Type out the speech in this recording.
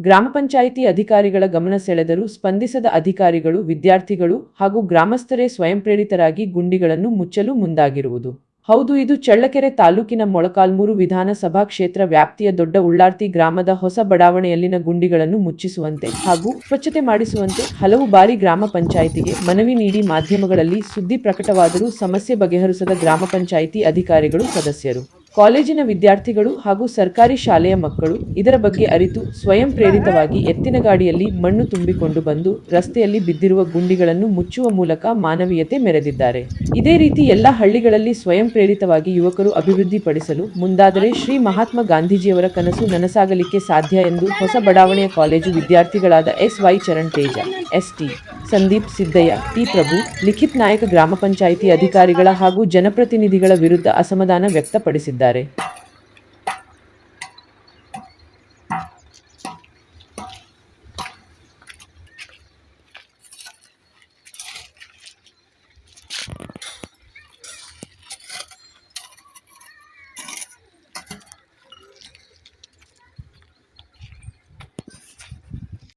ಗ್ರಾಮ ಪಂಚಾಯಿತಿ ಅಧಿಕಾರಿಗಳ ಗಮನ ಸೆಳೆದರೂ ಸ್ಪಂದಿಸದ ಅಧಿಕಾರಿಗಳು, ವಿದ್ಯಾರ್ಥಿಗಳು ಹಾಗೂ ಗ್ರಾಮಸ್ಥರೇ ಸ್ವಯಂಪ್ರೇರಿತರಾಗಿ ಗುಂಡಿಗಳನ್ನು ಮುಚ್ಚಲು ಮುಂದಾಗಿರುವುದು. ಹೌದು, ಇದು ಚಳ್ಳಕೆರೆ ತಾಲೂಕಿನ ಮೊಳಕಾಲ್ಮೂರು ವಿಧಾನಸಭಾ ಕ್ಷೇತ್ರ ವ್ಯಾಪ್ತಿಯ ದೊಡ್ಡ ಉಳ್ಳಾರ್ತಿ ಗ್ರಾಮದ ಹೊಸ ಬಡಾವಣೆಯಲ್ಲಿನ ಗುಂಡಿಗಳನ್ನು ಮುಚ್ಚಿಸುವಂತೆ ಹಾಗೂ ಸ್ವಚ್ಛತೆ ಮಾಡಿಸುವಂತೆ ಹಲವು ಬಾರಿ ಗ್ರಾಮ ಪಂಚಾಯಿತಿಗೆ ಮನವಿ ನೀಡಿ ಮಾಧ್ಯಮಗಳಲ್ಲಿ ಸುದ್ದಿ ಪ್ರಕಟವಾದರೂ ಸಮಸ್ಯೆ ಬಗೆಹರಿಸದ ಗ್ರಾಮ ಪಂಚಾಯಿತಿ ಅಧಿಕಾರಿಗಳು ಸದಸ್ಯರು. ಕಾಲೇಜಿನ ವಿದ್ಯಾರ್ಥಿಗಳು ಹಾಗೂ ಸರ್ಕಾರಿ ಶಾಲೆಯ ಮಕ್ಕಳು ಇದರ ಬಗ್ಗೆ ಅರಿತು ಸ್ವಯಂ ಪ್ರೇರಿತವಾಗಿ ಎತ್ತಿನ ಗಾಡಿಯಲ್ಲಿ ಮಣ್ಣು ತುಂಬಿಕೊಂಡು ಬಂದು ರಸ್ತೆಯಲ್ಲಿ ಬಿದ್ದಿರುವ ಗುಂಡಿಗಳನ್ನು ಮುಚ್ಚುವ ಮೂಲಕ ಮಾನವೀಯತೆ ಮೆರೆದಿದ್ದಾರೆ. ಇದೇ ರೀತಿ ಎಲ್ಲ ಹಳ್ಳಿಗಳಲ್ಲಿ ಸ್ವಯಂ ಪ್ರೇರಿತವಾಗಿ ಯುವಕರು ಅಭಿವೃದ್ಧಿಪಡಿಸಲು ಮುಂದಾದರೆ ಶ್ರೀ ಮಹಾತ್ಮ ಗಾಂಧೀಜಿಯವರ ಕನಸು ನನಸಾಗಲಿಕ್ಕೆ ಸಾಧ್ಯ ಎಂದು ಹೊಸ ಬಡಾವಣೆಯ college ವಿದ್ಯಾರ್ಥಿಗಳಾದ S Y Charan Teja, S T. Sandeep Siddaiah T. Prabhu Likhith Nayaka ಗ್ರಾಮ ಪಂಚಾಯಿತಿ ಅಧಿಕಾರಿಗಳ ಹಾಗೂ ಜನಪ್ರತಿನಿಧಿಗಳ ವಿರುದ್ಧ ಅಸಮಾಧಾನ ವ್ಯಕ್ತಪಡಿಸಿದ್ದಾರೆ.